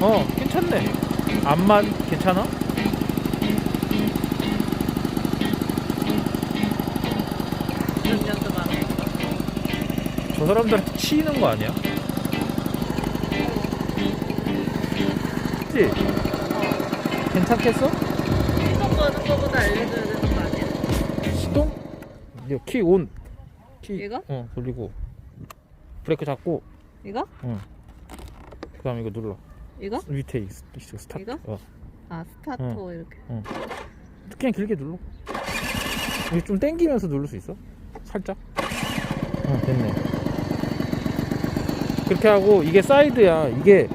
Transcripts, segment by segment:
어 괜찮네 앞만 괜찮아? 저 사람들한테 치이는 거 아니야? 그치? 괜찮겠어? 시동 거는 거보다 알려줘야 되는 거 아니야? 시동? 키 온. 키. 이거? 어 돌리고 브레이크 잡고 이거? 그다음 이거 눌러. 이거? 밑에 있- 있어 스타트. 이거? 어. 아 스타트 응. 이렇게. 그냥 길게 눌러. 이거 좀 당기면서 누를 수 있어? 살짝. 어 됐네. 그렇게 하고 이게 사이드야. 이게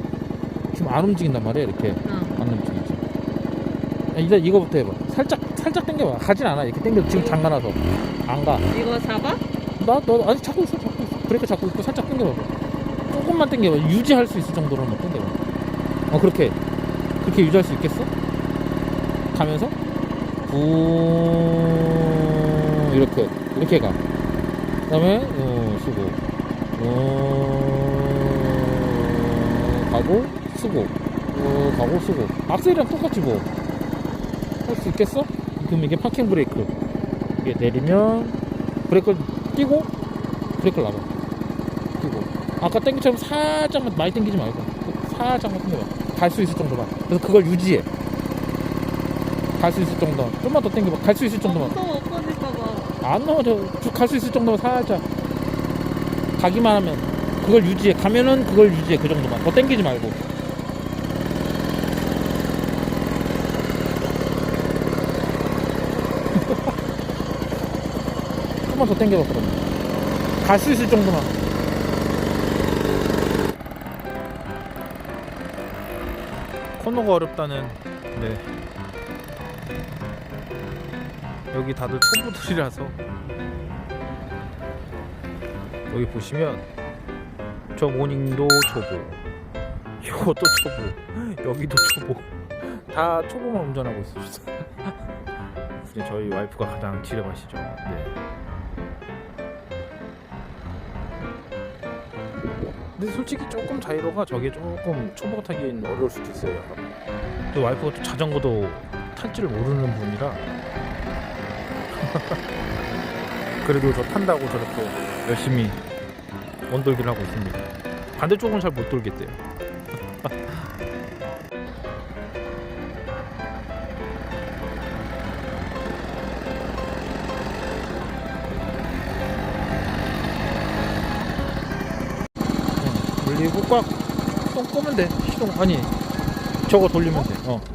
지금 안 움직인단 말이야 이렇게 응. 안 움직이지. 야, 일단 이거부터 해봐. 살짝 살짝 당겨봐. 가진 않아. 이렇게 당겨 지금 잠가놔서 안 가. 이거 잡아? 나, 너 아직 잡고 있어, 잡고 있어. 브레이크 잡고 있고 살짝 당겨봐. 조금만 당겨봐. 유지할 수 있을 정도로만 당겨봐. 어, 그렇게. 그렇게 유지할 수 있겠어? 가면서, 부 이렇게, 이렇게 가. 그 다음에, 어, 쓰고, 어, 가고, 쓰고, 어, 가고, 쓰고. 악셀이랑 똑같지 뭐. 할 수 있겠어? 그럼 이게 파킹 브레이크. 이게 내리면, 브레이크를 끼고 브레이크를 놔봐 끼고 아까 땡기처럼 살짝만 많이 땡기지 말고 살짝만 땡겨봐 갈수 있을 정도만. 그래서 그걸 유지해. 갈 수 있을 정도 좀만 더 땡겨봐. 갈 수 있을 정도만. 무서워 엎어질까봐. 안 넘어져 갈 수 있을 정도만 살짝 가기만 하면. 그걸 유지해. 가면은 그걸 유지해. 그 정도만. 더 땡기지 말고. 조금만 더 땡겨봐 그러면. 갈 수 있을 정도만 코너가 어렵다는 네. 여기 다들 초보들이라서. 여기 보시면 저 모닝도 초보 이것도 초보 여기도 초보. 다 초보만 운전하고 근데 저희 와이프가 가장 지뢰밭이죠. 네. 근데 솔직히 조금 자이로가 저게 조금 초보 타기엔 어려울 수도 있어요 또 와이프가 또 자전거도 탈 줄 모르는 분이라 그래도 저 탄다고 저렇게 열심히 원돌기를 하고 있습니다. 반대쪽은 잘 못 돌겠대요. 응, 올리고 꽉똥 끄면 돼. 시동 아니 저거 돌리면 돼. 어.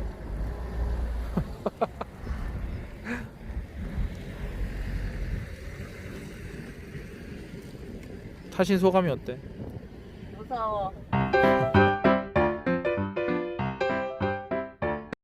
타신 소감이 어때? 무서워.